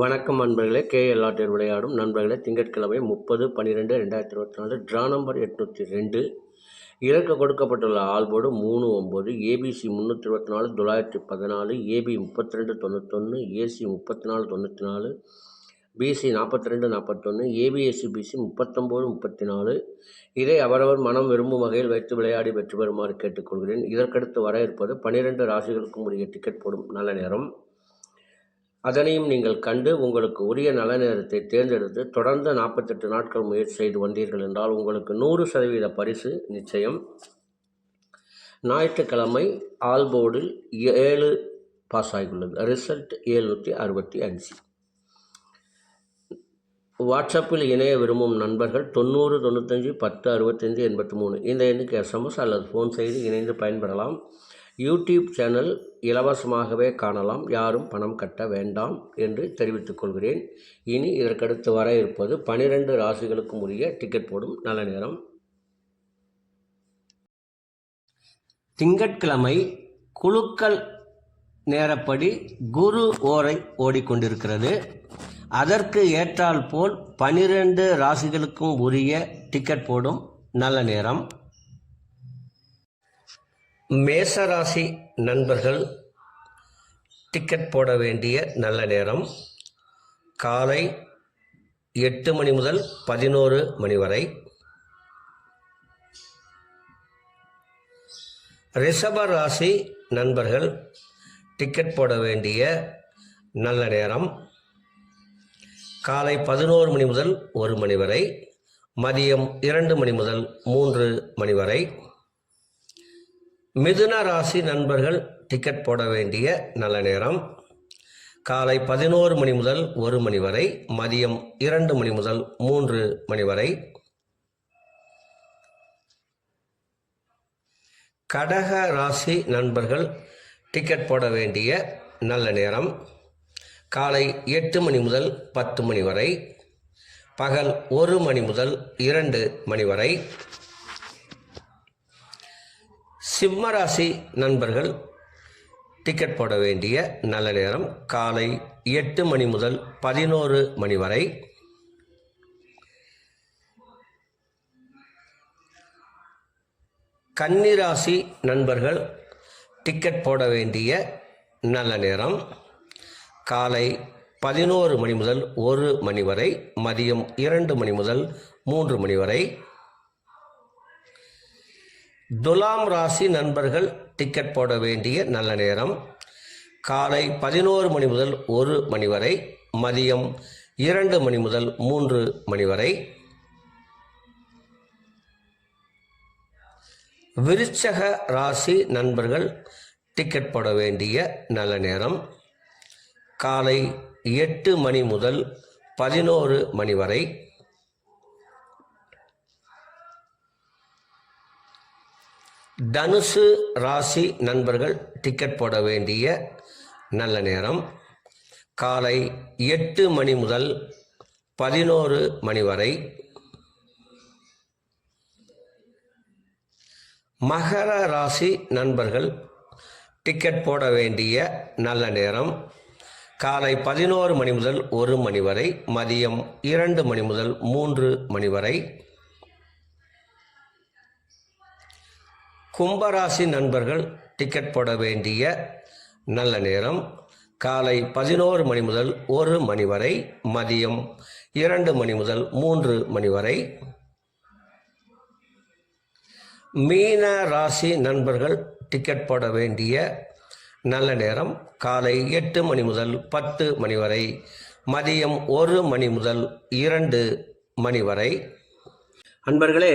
வணக்கம் நண்பர்களே. கேஎல் ஆட்டில் விளையாடும் நண்பர்களே திங்கட்கிழமை முப்பது பன்னிரெண்டு ரெண்டாயிரத்தி இருபத்தி நாலு ட்ரா நம்பர் எட்நூற்றி ரெண்டு. இலக்கு கொடுக்கப்பட்டுள்ள ஆல்போர்டு மூணு ஒம்பது ஏபிசி முந்நூற்றி இருபத்தி நாலு தொள்ளாயிரத்தி பதினாலு ஏபி முப்பத்தி ரெண்டு தொண்ணூத்தொன்று ஏசி முப்பத்தி நாலு தொண்ணூற்றி நாலு பிசி நாற்பத்தி ரெண்டு நாற்பத்தொன்று ஏபிஎஸ்சி பிசி முப்பத்தொம்போது முப்பத்தி நாலு இதை அவரவர் மனம் விரும்பும் வகையில் வைத்து விளையாடி வெற்றி பெறுமாறு கேட்டுக்கொள்கிறேன். இதற்கடுத்து வர இருப்பது பன்னிரெண்டு ராசிகளுக்கும் உரிய டிக்கெட் போடும். நல்ல நேரம். அதனையும் நீங்கள் கண்டு உங்களுக்கு உரிய நல்ல நேரத்தை தேர்ந்தெடுத்து தொடர்ந்து நாற்பத்தெட்டு நாட்கள் முயற்சி செய்து வந்தீர்கள் என்றால் உங்களுக்கு நூறு சதவீத பரிசு நிச்சயம். ஞாயிற்றுக்கிழமை ஆல்போர்டில் ஏழு பாஸ் ஆகியுள்ளது. ரிசல்ட் ஏழ்நூற்றி அறுபத்தி அஞ்சு. வாட்ஸ்அப்பில் இணைய விரும்பும் நண்பர்கள் தொண்ணூறு தொண்ணூத்தஞ்சு பத்து அறுபத்தஞ்சு எண்பத்தி மூணு இந்த எண்ணுக்கு எஸ்எம்எஸ் அல்லது ஃபோன் செய்து இணைந்து பயன்பெறலாம். யூடியூப் சேனல் இலவசமாகவே காணலாம். யாரும் பணம் கட்ட வேண்டாம் என்று தெரிவித்துக் கொள்கிறேன். இனி இதற்கடுத்து வர இருப்பது பனிரெண்டு ராசிகளுக்கும் உரிய டிக்கெட் போடும் நல்ல நேரம். திங்கட்கிழமை குழுக்கள் நேரப்படி குரு ஓரை ஓடிக்கொண்டிருக்கிறது. அதற்கு ஏற்றால் போல் பனிரெண்டு ராசிகளுக்கும் உரிய டிக்கெட் போடும் நல்ல நேரம். மேசராசி நண்பர்கள் டிக்கெட் போட வேண்டிய நல்ல நேரம். காலை எட்டு மணி முதல் பதினோரு மணி வரை. ரிஷப ராசி நண்பர்கள் டிக்கெட் போட வேண்டிய நல்ல நேரம். காலை பதினோரு மணி முதல் ஒரு மணி வரை. மதியம் இரண்டு மணி முதல் மூன்று மணி வரை. மிதுன ராசி நண்பர்கள் டிக்கெட் போட வேண்டிய நல்ல நேரம். காலை பதினோரு மணி முதல் ஒரு மணி வரை மதியம் இரண்டு மணி முதல் மூன்று மணி வரை. கடக ராசி நண்பர்கள் டிக்கெட் போட வேண்டிய நல்ல நேரம். காலை எட்டு மணி முதல் பத்து மணி வரை பகல் ஒரு மணி முதல் இரண்டு மணி வரை. சிம்மராசி நண்பர்கள் டிக்கெட் போட வேண்டிய நல்ல நேரம் காலை எட்டு மணி முதல் பதினோரு மணி வரை. கன்னிராசி நண்பர்கள் டிக்கெட் போட வேண்டிய நல்ல நேரம் காலை பதினோரு மணி முதல் ஒரு மணி வரை மதியம் இரண்டு மணி முதல் மூன்று மணி வரை. துலாம் ராசி நண்பர்கள் டிக்கெட் போட வேண்டிய நல்ல நேரம். காலை பதினோரு மணி முதல் ஒரு மணி வரை மதியம் இரண்டு மணி முதல் மூன்று மணி வரை. விருச்சக ராசி நண்பர்கள் டிக்கெட் போட வேண்டிய நல்ல நேரம். காலை எட்டு மணி முதல் பதினோரு மணி வரை. தனுசு ராசி நண்பர்கள் டிக்கெட் போட வேண்டிய நல்ல நேரம். காலை எட்டு மணி முதல் பதினோரு மணி வரை. மகர ராசி நண்பர்கள் டிக்கெட் போட வேண்டிய நல்ல நேரம். காலை பதினோரு மணி முதல் ஒரு மணி வரை மதியம் இரண்டு மணி முதல் மூன்று மணி வரை. கும்பராசி நண்பர்கள் டிக்கெட் போட வேண்டிய நல்ல நேரம். காலை பதினோரு மணி முதல் ஒரு மணி வரை மதியம் இரண்டு மணி முதல் மூன்று மணி வரை. மீன ராசி நண்பர்கள் டிக்கெட் போட வேண்டிய நல்ல நேரம். காலை எட்டு மணி முதல் பத்து மணி வரை. மதியம் ஒரு மணி முதல் இரண்டு மணி வரை. அன்பர்களே